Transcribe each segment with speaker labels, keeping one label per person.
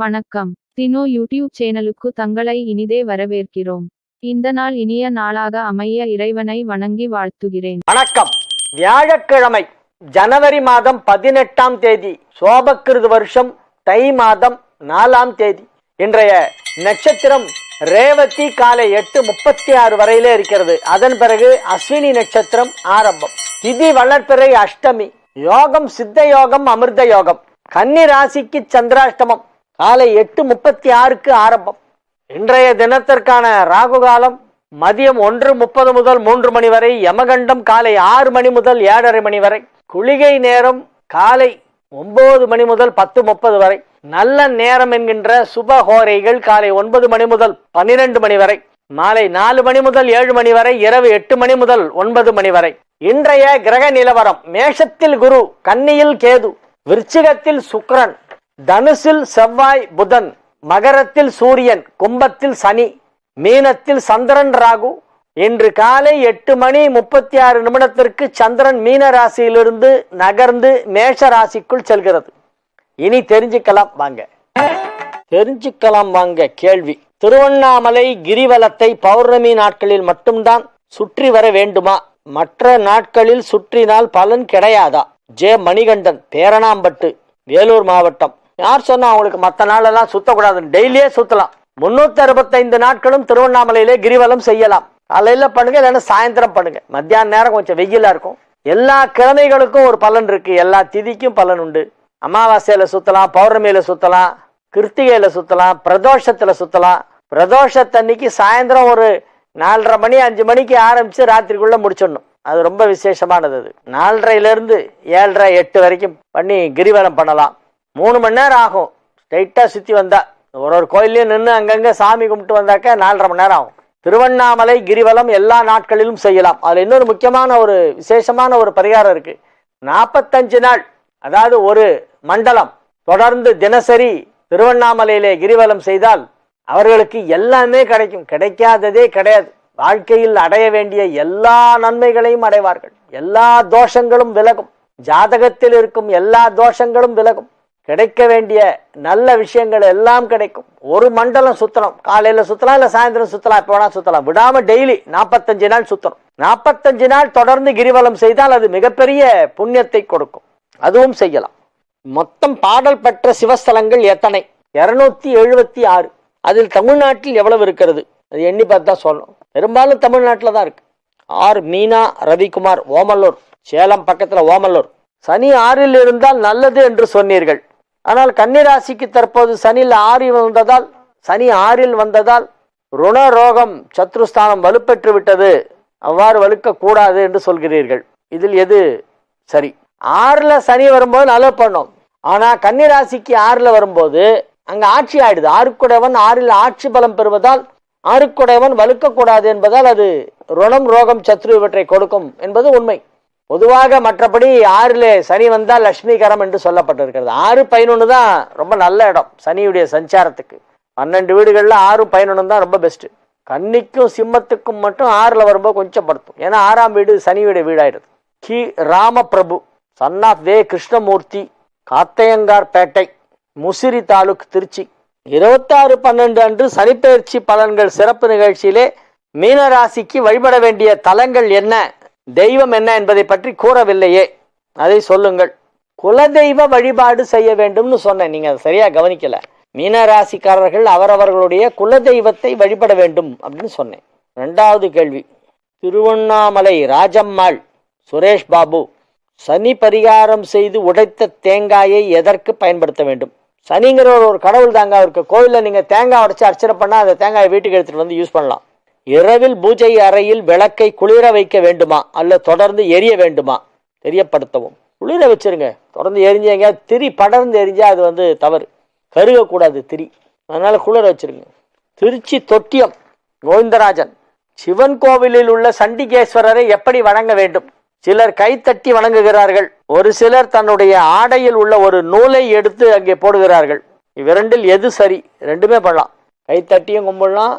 Speaker 1: வணக்கம். தினோ யூடியூப் சேனலுக்கு தங்களை இனிதே வரவேற்கிறோம். இந்த நாள் இனிய நாளாக அமைய இறைவனை வணங்கி வாழ்த்துகிறேன்.
Speaker 2: வணக்கம். வியாழக்கிழமை ஜனவரி மாதம் பதினெட்டாம் தேதி சோபக்கிருது வருஷம் தை மாதம் நாலாம் தேதி. இன்றைய நட்சத்திரம் ரேவதி காலை எட்டு முப்பத்தி ஆறு வரையிலே இருக்கிறது. அதன் பிறகு அஸ்வினி நட்சத்திரம் ஆரம்பம். திதி வளர்ப்பிறை அஷ்டமி. யோகம் சித்த யோகம் அமிர்த யோகம். கன்னி ராசிக்கு சந்திராஷ்டமம். காலை எட்டு முப்பத்தி ஆறுக்கு ஆரம்பம். இன்றைய தினத்திற்கான ராகு காலம் மதியம் ஒன்று முப்பது முதல் மூன்று மணி வரை யமகண்டம் காலை ஆறு மணி முதல் ஏழரை மணி வரை குளிகை நேரம் காலை ஒன்பது மணி முதல் பத்து முப்பது வரை நல்ல நேரம் என்கின்ற சுபஹோரைகள் காலை ஒன்பது மணி முதல் பன்னிரண்டு மணி வரை மாலை நாலு மணி முதல் ஏழு மணி வரை இரவு எட்டு மணி முதல் ஒன்பது மணி வரை. இன்றைய கிரக நிலவரம் மேஷத்தில் குரு கன்னியில் கேது விருச்சிகத்தில் சுக்ரன் தனுசில் செவ்வாய் புதன் மகரத்தில் சூரியன் கும்பத்தில் சனி மீனத்தில் சந்திரன் ராகு. இன்று காலை எட்டு மணி முப்பத்தி ஆறு நிமிடத்திற்கு சந்திரன் மீன ராசியிலிருந்து நகர்ந்து மேஷ ராசிக்குள் செல்கிறது. இனி தெரிஞ்சுக்கலாம் வாங்க. தெரிஞ்சுக்கலாம் வாங்க கேள்வி. திருவண்ணாமலை கிரிவலத்தை பௌர்ணமி நாட்களில் மட்டும்தான் சுற்றி வர வேண்டுமா? மற்ற நாட்களில் சுற்றினால் பலன் கிடையாதா? ஜே. மணிகண்டன் பேரணாம்பட்டு வேலூர் மாவட்டம். யார் சொன்னா அவங்களுக்கு மற்ற நாளெல்லாம் சுத்தக்கூடாதுன்னு? டெய்லியே சுத்தலாம். முன்னூத்தி அறுபத்தைந்து நாட்களும் திருவண்ணாமலையிலே கிரிவலம் செய்யலாம். காலையில பண்ணுங்க இல்லைன்னா சாயந்தரம் பண்ணுங்க. மத்தியான நேரம் கொஞ்சம் வெயிலா இருக்கும். எல்லா கிழமைகளுக்கும் ஒரு பலன் இருக்கு. எல்லா திதிக்கும் பலன் உண்டு. அமாவாசையில சுத்தலாம் பௌர்ணமியில சுத்தலாம் கிருத்திகையில சுத்தலாம் பிரதோஷத்துல சுத்தலாம். பிரதோஷத்தன்னைக்கு சாயந்தரம் ஒரு நாலரை மணி அஞ்சு மணிக்கு ஆரம்பிச்சு ராத்திரிக்குள்ள முடிச்சிடணும். அது ரொம்ப விசேஷமானது அது. நாலரைல ஏழரை எட்டு வரைக்கும் பண்ணி கிரிவலம் பண்ணலாம். மூணு மணி நேரம் ஆகும். ஸ்ட்ரைட்டாக சுற்றி வந்தா. ஒரு ஒரு கோயிலையும் நின்று அங்கங்கே சாமி கும்பிட்டு வந்தாக்க நாலரை மணி நேரம் ஆகும். திருவண்ணாமலை கிரிவலம் எல்லா நாட்களிலும் செய்யலாம். அதில் இன்னொரு முக்கியமான ஒரு விசேஷமான ஒரு பரிகாரம் இருக்குது நாற்பத்தஞ்சு நாள் அதாவது ஒரு மண்டலம் தொடர்ந்து தினசரி திருவண்ணாமலையிலே கிரிவலம் செய்தால் அவர்களுக்கு எல்லாமே கிடைக்கும். கிடைக்காததே கிடையாது. வாழ்க்கையில் அடைய வேண்டிய எல்லா நன்மைகளையும் அடைவார்கள். எல்லா தோஷங்களும் விலகும். ஜாதகத்தில் இருக்கும் எல்லா தோஷங்களும் விலகும். கிடைக்க வேண்டிய நல்ல விஷயங்கள் எல்லாம் கிடைக்கும். ஒரு மண்டலம் சுத்தலாம் காலையில சுத்தலாம் இல்ல சாயந்தரம் சுத்தலாம் எப்ப வேணா சுத்தலாம். விடாம டெய்லி நாற்பத்தஞ்சு நாள் சுத்தணும். நாற்பத்தஞ்சு நாள் தொடர்ந்து கிரிவலம் செய்தால் அது மிகப்பெரிய புண்ணியத்தை கொடுக்கும். அதுவும் செய்யலாம். மொத்தம் பாடல் பெற்ற சிவஸ்தலங்கள் எத்தனை? இருநூத்தி எழுபத்தி ஆறு. அதில் தமிழ்நாட்டில் எவ்வளவு இருக்கிறது? அது எண்ணி பார்த்து தான் சொல்லணும். பெரும்பாலும் தமிழ்நாட்டில் தான் இருக்கு. ஆர் மீனா ரவிக்குமார் ஓமல்லூர். சேலம் பக்கத்தில் ஓமல்லூர். சனி ஆறில் இருந்தால் நல்லது என்று சொன்னீர்கள். ஆனால் கன்னிராசிக்கு தற்போது சனியில் ஆறில் வந்ததால் சனி ஆறில் வந்ததால் ருண ரோகம் சத்ருஸ்தானம் வலுப்பெற்று விட்டது. அவ்வாறு வலுக்க கூடாது என்று சொல்கிறீர்கள். இதில் எது சரி? ஆறில் சனி வரும்போது நல்லது பண்ணோம். ஆனால் கன்னிராசிக்கு ஆறில் வரும்போது அங்கே ஆட்சி ஆயிடுது. ஆறுக்குடையவன் ஆறில் ஆட்சி பலம் பெறுவதால் ஆறுக்குடையவன் வலுக்கக்கூடாது என்பதால் அது ருணம் ரோகம் சத்ரு இவற்றை கொடுக்கும் என்பது உண்மை. பொதுவாக மற்றபடி ஆறில் சனி வந்தால் கரம் என்று சொல்லப்பட்டிருக்கிறது. ஆறு பதினொன்று தான் ரொம்ப நல்ல இடம் சனியுடைய சஞ்சாரத்துக்கு. பன்னெண்டு வீடுகளில் ஆறு பதினொன்று தான் ரொம்ப பெஸ்ட்டு கன்னிக்கும் சிம்மத்துக்கும் மட்டும் ஆறில் வரும்போது கொஞ்சம் படுத்தும் ஏன்னா ஆறாம் வீடு சனியுடைய வீடாயிடுது. கி. ராமபிரபு சன் ஆஃப் வே கிருஷ்ணமூர்த்தி காத்தையங்கார் பேட்டை முசிறி தாலுக் திருச்சி. இருபத்தாறு பன்னெண்டு அன்று சனிப்பெயர்ச்சி பலன்கள் சிறப்பு நிகழ்ச்சியிலே மீனராசிக்கு வழிபட வேண்டிய தலங்கள் என்ன? தெய்வம் என்ன என்பதை பற்றி கூறவில்லையே. அதை சொல்லுங்கள். குலதெய்வ வழிபாடு செய்ய வேண்டும்னு சொன்னேன். நீங்க அதை சரியா கவனிக்கல. மீனராசிக்காரர்கள் அவரவர்களுடைய குலதெய்வத்தை வழிபட வேண்டும் அப்படின்னு சொன்னேன். ரெண்டாவது கேள்வி. திருவண்ணாமலை ராஜம்மாள் சுரேஷ் பாபு சனி பரிகாரம் செய்து உடைத்த தேங்காயை எதற்கு பயன்படுத்த வேண்டும்? சனிங்கிற ஒரு கடவுள் தாங்க. அவருக்கு கோயிலில் நீங்கள் தேங்காய் உடச்சி அர்ச்சனை பண்ணால் அந்த தேங்காயை வீட்டுக்கு எடுத்துகிட்டு வந்து யூஸ் பண்ணலாம். இரவில் பூஜை அறையில் விளக்கை குளிர வைக்க வேண்டுமா? அல்ல தொடர்ந்து எரிய வேண்டுமா? தெரியப்படுத்தவும். குளிர வச்சிருங்க. தொடர்ந்து எரிஞ்சு எங்கேயாவது திரி படர்ந்து எரிஞ்சா அது வந்து தவறு. கருகக்கூடாது திரி. அதனால குளிர வச்சிருங்க. திருச்சி தொட்டியம் கோவிந்தராஜன். சிவன் கோவிலில் உள்ள சண்டிகேஸ்வரரை எப்படி வணங்க வேண்டும்? சிலர் கைத்தட்டி வணங்குகிறார்கள். ஒரு சிலர் தன்னுடைய ஆடையில் உள்ள ஒரு நூலை எடுத்து அங்கே போடுகிறார்கள். இவ்விரண்டில் எது சரி? ரெண்டுமே பண்ணலாம். கைத்தட்டியும் கும்பிடலாம்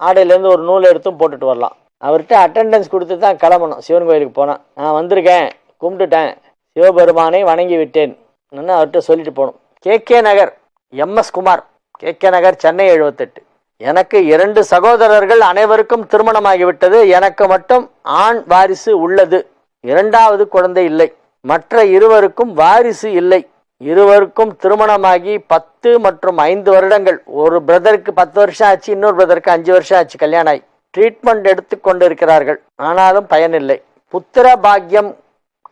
Speaker 2: ஆடையிலேருந்து ஒரு நூல் எடுத்தும் போட்டுட்டு வரலாம். அவர்கிட்ட அட்டெண்டன்ஸ் கொடுத்து தான் கிளம்பணும். சிவன் கோயிலுக்கு போனேன் நான் வந்திருக்கேன் கும்பிட்டுட்டேன். சிவபெருமானை வணங்கி விட்டேன். அவர்கிட்ட சொல்லிட்டு போகணும். K. K. Nagar MS Kumar K. K. Nagar Chennai எழுபத்தெட்டு எனக்கு இரண்டு சகோதரர்கள் அனைவருக்கும் திருமணமாகிவிட்டது. எனக்கு மட்டும் ஆண் வாரிசு உள்ளது. இரண்டாவது குழந்தை இல்லை. மற்ற இருவருக்கும் வாரிசு இல்லை. இருவருக்கும் திருமணமாகி பத்து மற்றும் ஐந்து வருடங்கள். ஒரு பிரதருக்கு பத்து வருஷம் ஆச்சு இன்னொரு பிரதருக்கு அஞ்சு வருஷம் ஆச்சு கல்யாணம் ஆகி ட்ரீட்மெண்ட் எடுத்து கொண்டிருக்கிறார்கள். ஆனாலும் பயனில்லை. புத்திர பாக்கியம்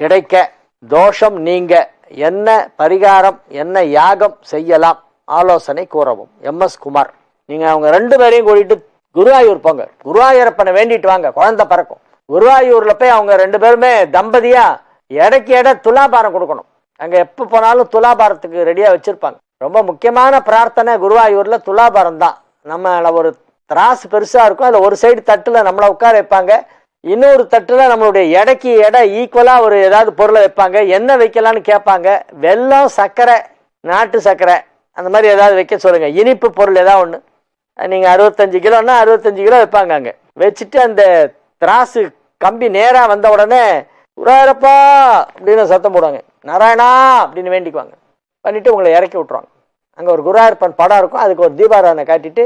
Speaker 2: கிடைக்க தோஷம் நீங்க என்ன பரிகாரம் என்ன யாகம் செய்யலாம்? ஆலோசனை கூறவும். M S Kumar. நீங்க அவங்க ரெண்டு பேரையும் கூட்டிட்டு குருவாயூர் போங்க. குருவாயூரப்பனை வேண்டிட்டு வாங்க குழந்தை பறக்கும். குருவாயூர்ல போய் அவங்க ரெண்டு பேருமே தம்பதியா எடைக்கு எடை துலாபாரம் கொடுக்கணும். அங்கே எப்போ போனாலும் துலாபாரத்துக்கு ரெடியாக வச்சுருப்பாங்க. ரொம்ப முக்கியமான பிரார்த்தனை குருவாயூரில் துலாபாரம் தான் நம்ம ஒரு திராசு பெருசாக இருக்கும். அதில் ஒரு சைடு தட்டில் நம்மளை உட்கார வைப்பாங்க. இன்னொரு தட்டில் நம்மளுடைய எடைக்கு எடை ஈக்குவலாக ஒரு ஏதாவது பொருளை வைப்பாங்க. என்ன வைக்கலான்னு கேட்பாங்க. வெல்லம் சர்க்கரை நாட்டு சர்க்கரை அந்த மாதிரி ஏதாவது வைக்க சொல்லுங்கள் இனிப்பு பொருள் ஏதாவது ஒன்று நீங்கள் அறுபத்தஞ்சு கிலோன்னா அறுபத்தஞ்சு கிலோ வைப்பாங்க அங்கே. வச்சுட்டு அந்த திராசு கம்பி நேராக வந்த உடனே உராயிரப்பா அப்படின்னு சத்தம் போடுவாங்க. நாராயணா அப்படின்னு வேண்டிக்குவாங்க. பண்ணிவிட்டு உங்களை இறக்கி விட்ருவாங்க அங்கே ஒரு குருவாயிருப்பன் படம் இருக்கும். அதுக்கு ஒரு தீபாராதனை காட்டிட்டு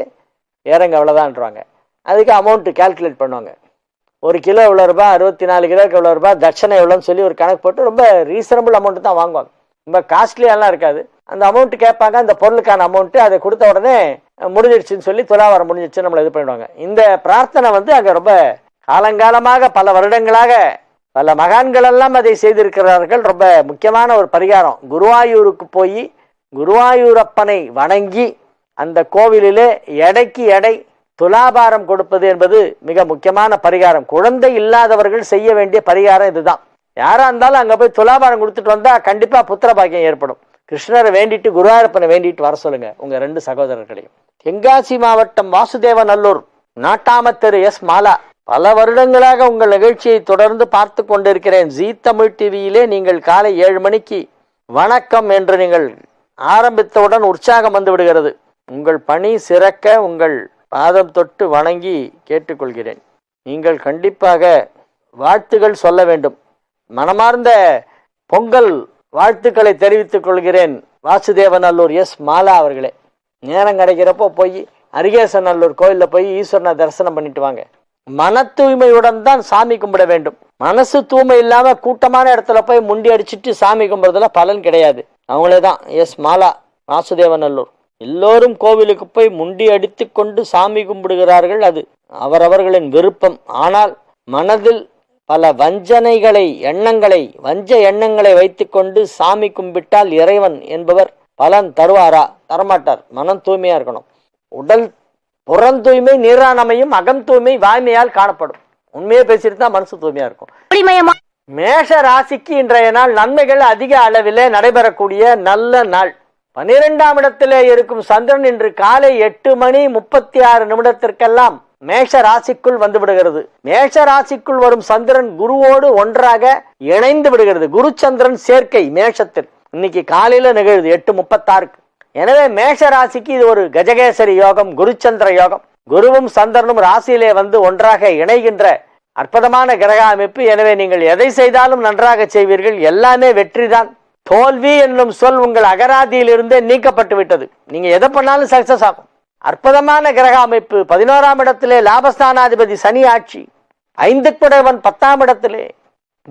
Speaker 2: இறங்க அவ்வளோதான்றாங்க அதுக்கு அமௌண்ட்டு கால்குலேட் பண்ணுவாங்க. ஒரு கிலோ இவ்வளோ ரூபாய்? அறுபத்தி நாலு கிலோக்கு இவ்வளோ ரூபாய்? தட்சணை எவ்வளோன்னு சொல்லி ஒரு கணக்கு போட்டு ரொம்ப ரீசனபிள் அமௌண்ட்டு தான் வாங்குவாங்க. ரொம்ப காஸ்ட்லியெல்லாம் இருக்காது. அந்த அமௌண்ட்டு கேட்பாங்க. அந்த பொருளுக்கான அமௌண்ட்டு அதை கொடுத்த உடனே முடிஞ்சிடுச்சுன்னு சொல்லி துலாவாரம் முடிஞ்சிடுச்சு நம்மளை இது பண்ணிடுவாங்க. இந்த பிரார்த்தனை வந்து அங்கே ரொம்ப காலங்காலமாக பல வருடங்களாக பல மகான்கள் எல்லாம் அதை செய்திருக்கிறார்கள். ரொம்ப முக்கியமான ஒரு பரிகாரம். குருவாயூருக்கு போய் குருவாயூரப்பனை வணங்கி அந்த கோவிலிலே எடைக்கு எடை துலாபாரம் கொடுப்பது என்பது மிக முக்கியமான பரிகாரம். குழந்தை இல்லாதவர்கள் செய்ய வேண்டிய பரிகாரம் இதுதான். யாராக இருந்தாலும் அங்கே போய் துலாபாரம் கொடுத்துட்டு வந்தால் கண்டிப்பாக புத்திர பாக்கியம் ஏற்படும். கிருஷ்ணரை வேண்டிட்டு குருவாயூரப்பனை வேண்டிட்டு வர சொல்லுங்க உங்கள் ரெண்டு சகோதரர்களையும். தென்காசி மாவட்டம் வாசுதேவநல்லூர் நாட்டாமத்தெரு எஸ் மாலா. பல வருடங்களாக உங்கள் நிகழ்ச்சியை தொடர்ந்து பார்த்து கொண்டிருக்கிறேன். ஜீ தமிழ் டிவியிலே நீங்கள் காலை ஏழு மணிக்கு வணக்கம் என்று நீங்கள் ஆரம்பித்தவுடன் உற்சாகம் வந்து விடுகிறது. உங்கள் பணி சிறக்க உங்கள் பாதம் தொட்டு வணங்கி கேட்டுக்கொள்கிறேன். நீங்கள் கண்டிப்பாக வாழ்த்துகள் சொல்ல வேண்டும். மனமார்ந்த பொங்கல் வாழ்த்துக்களை தெரிவித்துக் கொள்கிறேன். வாசுதேவநல்லூர் எஸ். மாலா அவர்களே. நேரம் கிடைக்கிறப்போ போய் அரிகேசநல்லூர் கோயிலில் போய் ஈஸ்வரனை தரிசனம் பண்ணிட்டு வாங்க. மன தூய்மையுடன் தான் சாமி கும்பிட வேண்டும். மனசு தூய்மை இல்லாமல் கூட்டமான இடத்துல போய் முண்டி அடிச்சுட்டு சாமி கும்பிட்றதுல பலன் கிடையாது. அவங்களே தான். எஸ். மாலா வாசுதேவநல்லூர். எல்லோரும் கோவிலுக்கு போய் முண்டி அடித்து கொண்டு சாமி கும்பிடுகிறார்கள் அது. அவரவர்களின் விருப்பம். ஆனால் மனதில் பல வஞ்சனைகளை எண்ணங்களை வஞ்ச எண்ணங்களை வைத்துக்கொண்டு சாமி கும்பிட்டால் இறைவன் என்பவர் பலன் தருவாரா? தரமாட்டார். மனம் தூய்மையாக இருக்கணும். உடல் புறம் தூய்மை நீரானமையும் அகம் தூய்மை வாய்மையால் காணப்படும். உண்மையே பேசிட்டு தான் மனசு தூய்மையா இருக்கும். மேஷ ராசிக்கு இன்றைய நாள் நன்மைகள் அதிக அளவிலே நடைபெறக்கூடிய நல்ல நாள். பனிரெண்டாம் இடத்திலே இருக்கும் சந்திரன் இன்று காலை எட்டு மணி முப்பத்தி ஆறு நிமிடத்திற்கெல்லாம் மேஷ ராசிக்குள் வந்து விடுகிறது. மேஷ ராசிக்குள் வரும் சந்திரன் குருவோடு ஒன்றாக இணைந்து விடுகிறது. குரு சந்திரன் சேர்க்கை மேஷத்தில். இன்னைக்கு காலையில நிகழுது எட்டு முப்பத்தாறுக்கு. எனவே மேஷ ராசிக்கு இது ஒரு கஜகேசரி யோகம் குருச்சந்திர யோகம். குருவும் சந்திரனும் ராசியிலே வந்து ஒன்றாக இணைகின்ற அற்புதமான கிரக அமைப்பு. எனவே நீங்கள் எதை செய்தாலும் நன்றாக செய்வீர்கள். எல்லாமே வெற்றிதான். தோல்வி என்னும் சொல் உங்கள் அகராதியிலிருந்தே நீக்கப்பட்டு விட்டது. நீங்க எதை பண்ணாலும் சக்சஸ் ஆகும். அற்புதமான கிரக அமைப்பு. பதினோராம் இடத்திலே லாபஸ்தானாதிபதி சனி ஆட்சி. ஐந்து குடைவன் பத்தாம் இடத்திலே.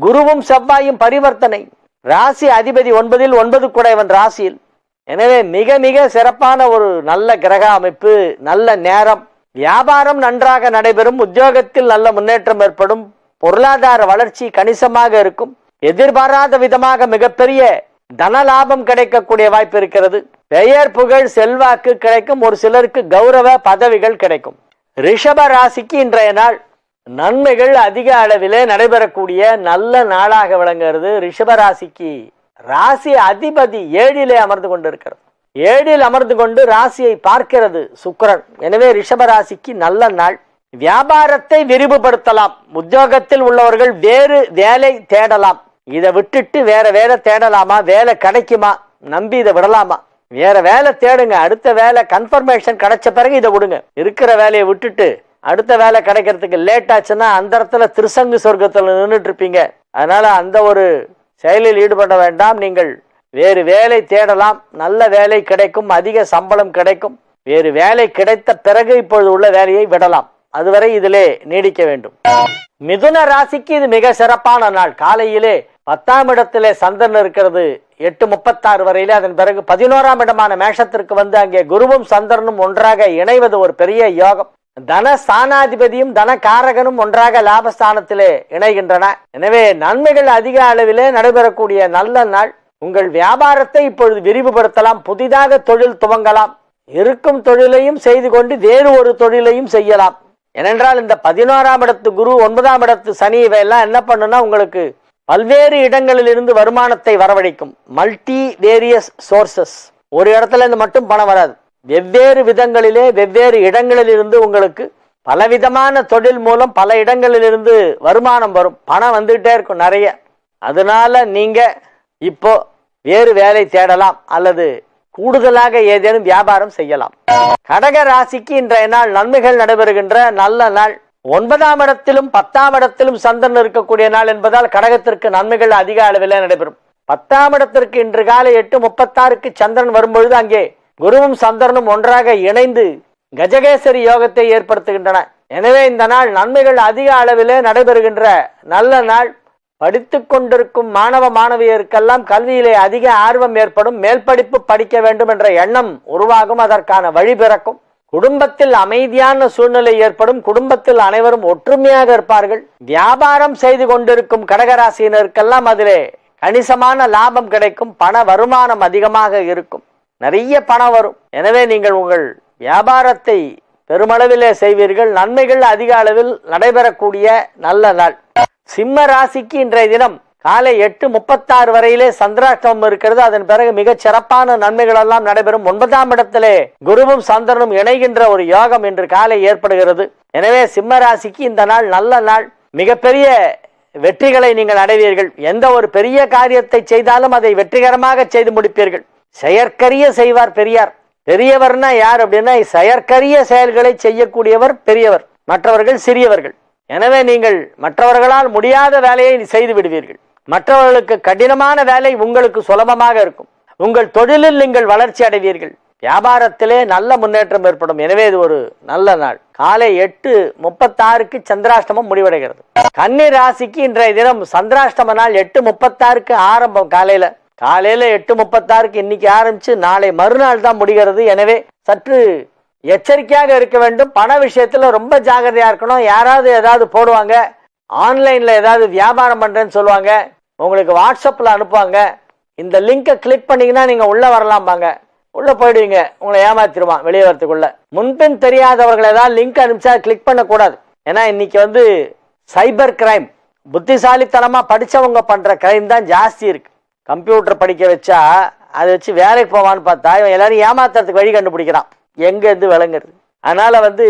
Speaker 2: குருவும் செவ்வாயும் பரிவர்த்தனை. ராசி அதிபதி ஒன்பதில் ஒன்பது குடைவன் ராசியில். எனவே மிக மிக சிறப்பான ஒரு நல்ல கிரக அமைப்பு நல்ல நேரம். வியாபாரம் நன்றாக நடைபெறும். உத்தியோகத்தில் நல்ல முன்னேற்றம் ஏற்படும். பொருளாதார வளர்ச்சி கணிசமாக இருக்கும். எதிர்பாராத விதமாக மிகப்பெரிய தன லாபம் கிடைக்கக்கூடிய வாய்ப்பு இருக்கிறது. பெயர் புகழ் செல்வாக்கு கிடைக்கும். ஒரு சிலருக்கு கௌரவ பதவிகள் கிடைக்கும். ரிஷப ராசிக்கு இன்றைய நாள் நன்மைகள் அதிக அளவிலே நடைபெறக்கூடிய நல்ல நாளாக விளங்குகிறது. ரிஷப ராசிக்கு ராசி அதிபதி ஏழிலே அமர்ந்து கொண்டிருக்கிறது. ஏழில் அமர்ந்து கொண்டு ராசியை பார்க்கிறது சுக்கரன். எனவே ரிஷப ராசிக்கு நல்ல நாள். வியாபாரத்தை விரிவுபடுத்தலாம். உத்தியோகத்தில் உள்ளவர்கள் வேறு வேலை தேடலாம். இதை விட்டுட்டு வேற வேலை தேடலாமா? வேலை கிடைக்குமா? நம்பி இதை விடலாமா? வேற வேலை தேடுங்க. அடுத்த வேலை கன்ஃபர்மேஷன் கிடைச்ச பிறகு இதை விடுங்க. இருக்கிற வேலையை விட்டுட்டு அடுத்த வேலை கிடைக்கிறதுக்கு லேட் ஆச்சுன்னா அந்த இடத்துல திருசங்கு சொர்க்கத்துல நின்றுட்டு இருப்பீங்க. அதனால அந்த ஒரு செயலில் ஈடுபட வேண்டாம். நீங்கள் வேறு வேலை தேடலாம். நல்ல வேலை கிடைக்கும். அதிக சம்பளம் கிடைக்கும். வேறு வேலை கிடைத்த பிறகு இப்பொழுது உள்ள வேலையை விடலாம். அதுவரை இதிலே நீடிக்க வேண்டும். மிதுன ராசிக்கு இது மிக சிறப்பான நாள். காலையிலே பத்தாம் இடத்திலே சந்திரன் இருக்கிறது. எட்டு முப்பத்தாறு வரையிலே அதன் பிறகு பதினோராம் இடமான மேஷத்திற்கு வந்து அங்கே குருவும் சந்திரனும் ஒன்றாக இணைவது ஒரு பெரிய யோகம். தன ஸ்தானாதிபதியும் தன காரகனும் ஒன்றாக லாபஸ்தானத்திலே இணைகின்றன. எனவே நன்மைகள் அதிக அளவிலே நடைபெறக்கூடிய நல்ல நாள். உங்கள் வியாபாரத்தை இப்பொழுது விரிவுபடுத்தலாம் புதிதாக தொழில் துவங்கலாம். இருக்கும் தொழிலையும் செய்து கொண்டு வேறு ஒரு தொழிலையும் செய்யலாம். ஏனென்றால் இந்த பதினோராம் இடத்து குரு ஒன்பதாம் இடத்து சனி இவையெல்லாம் என்ன பண்ணுனா உங்களுக்கு பல்வேறு இடங்களில் இருந்து வருமானத்தை வரவழைக்கும். மல்டி வேரியஸ் சோர்சஸ் ஒரு இடத்துல இருந்து மட்டும் பணம் வராது. வெவ்வேறு விதங்களிலே வெவ்வேறு இடங்களில் இருந்து உங்களுக்கு பலவிதமான தொழில் மூலம் பல இடங்களில் இருந்து வருமானம் வரும். பணம் வந்துகிட்டே இருக்கும் நிறைய. அதனால நீங்க இப்போ வேறு வேலை தேடலாம் அல்லது கூடுதலாக ஏதேனும் வியாபாரம் செய்யலாம். கடக ராசிக்கு இன்றைய நாள் நன்மைகள் நடைபெறுகின்ற நல்ல நாள். ஒன்பதாம் இடத்திலும் பத்தாம் இடத்திலும் சந்திரன் இருக்கக்கூடிய நாள் என்பதால் கடகத்திற்கு நன்மைகள் அதிக அளவில் நடைபெறும். பத்தாம் இடத்திற்கு இன்று காலை எட்டு முப்பத்தாறுக்கு சந்திரன் வரும்பொழுது அங்கே குருவும் சந்திரனும் ஒன்றாக இணைந்து கஜகேசரி யோகத்தை ஏற்படுத்துகின்றன. எனவே இந்த நாள் நன்மைகள் அதிக அளவிலே நடைபெறுகின்ற நல்ல நாள். படித்து கொண்டிருக்கும் மாணவ மாணவியருக்கெல்லாம் கல்வியிலே அதிக ஆர்வம் ஏற்படும். மேல் படிப்பு படிக்க வேண்டும் என்ற எண்ணம் உருவாகும். அதற்கான வழி பிறக்கும். குடும்பத்தில் அமைதியான சூழ்நிலை ஏற்படும். குடும்பத்தில் அனைவரும் ஒற்றுமையாக இருப்பார்கள். வியாபாரம் செய்து கொண்டிருக்கும் கடகராசியினருக்கெல்லாம் அதிலே கணிசமான லாபம் கிடைக்கும். பண வருமானம் அதிகமாக இருக்கும். நிறைய பணம் வரும். எனவே நீங்கள் உங்கள் வியாபாரத்தை பெருமளவிலே செய்வீர்கள். நன்மைகள் அதிக அளவில் நடைபெறக்கூடிய நல்ல நாள். சிம்ம ராசிக்கு இன்றைய தினம் காலை எட்டு முப்பத்தாறு வரையிலே சந்திராஷ்டமம் இருக்கிறது. அதன் பிறகு மிகச் சிறப்பான நன்மைகள் எல்லாம் நடைபெறும். ஒன்பதாம் இடத்திலே குருவும் சந்திரனும் இணைகின்ற ஒரு யோகம் இன்று காலை ஏற்படுகிறது. எனவே சிம்ம ராசிக்கு இந்த நாள் நல்ல நாள். மிகப்பெரிய வெற்றிகளை நீங்கள் அடைவீர்கள். எந்த ஒரு பெரிய காரியத்தை செய்தாலும் அதை வெற்றிகரமாக செய்து முடிப்பீர்கள். செயற்கரிய செய்வார் பெரியார். பெரியவர்னா யார் அப்படின்னா செயற்கரிய செயல்களை செய்யக்கூடியவர் பெரியவர் மற்றவர்கள் சிறியவர்கள். எனவே நீங்கள் மற்றவர்களால் முடியாத வேலையை செய்து விடுவீர்கள். மற்றவர்களுக்கு கடினமான வேலை உங்களுக்கு சுலபமாக இருக்கும். உங்கள் தொழிலில் நீங்கள் வளர்ச்சி அடைவீர்கள். வியாபாரத்திலே நல்ல முன்னேற்றம் ஏற்படும். எனவே இது ஒரு நல்ல நாள். காலை எட்டு முப்பத்தாறுக்கு சந்திராஷ்டமம் முடிவடைகிறது. கன்னி ராசிக்கு இன்றைய தினம் சந்திராஷ்டம நாள் எட்டு முப்பத்தாறுக்கு ஆரம்பம் காலையில. காலையில் எட்டு முப்பத்தாறுக்கு இன்னைக்கு ஆரம்பிச்சு நாளை மறுநாள் தான் முடிகிறது. எனவே சற்று எச்சரிக்கையாக இருக்க வேண்டும். பண விஷயத்தில் ரொம்ப ஜாகிரதையா இருக்கணும். யாராவது ஏதாவது போடுவாங்க. ஆன்லைன்ல ஏதாவது வியாபாரம் பண்றேன்னு சொல்லுவாங்க. உங்களுக்கு வாட்ஸ்அப்பில் அனுப்புவாங்க. இந்த லிங்கை கிளிக் பண்ணீங்கன்னா நீங்க உள்ள வரலாம்பாங்க. உள்ள போயிடுவீங்க. உங்களை ஏமாத்திடுவான் வெளியே வரத்துக்குள்ள. முன்பின் தெரியாதவர்கள் ஏதாவது லிங்க் அனுப்பிச்சா கிளிக் பண்ணக்கூடாது. ஏன்னா இன்னைக்கு வந்து சைபர் கிரைம் புத்திசாலித்தனமா படிச்சவங்க பண்ற கிரைம் தான் ஜாஸ்தி இருக்கு. கம்ப்யூட்டர் படிக்க வச்சா அதை வச்சு வேலைக்கு போவான்னு பார்த்தா இவன் எல்லாரும் ஏமாத்துறதுக்கு வழி கண்டுபிடிக்கிறான். எங்க இருந்து விளங்குறது அதனால வந்து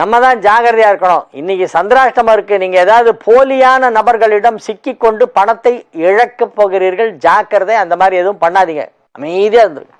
Speaker 2: நம்ம தான் ஜாகிரதையா இருக்கணும். இன்னைக்கு சந்திராஷ்டமம் இருக்கு. நீங்க ஏதாவது போலியான நபர்களிடம் சிக்கி கொண்டு பணத்தை இழக்க போகிறீர்கள் ஜாக்கிரதை அந்த மாதிரி எதுவும் பண்ணாதீங்க. அமைதியா இருந்துருங்க.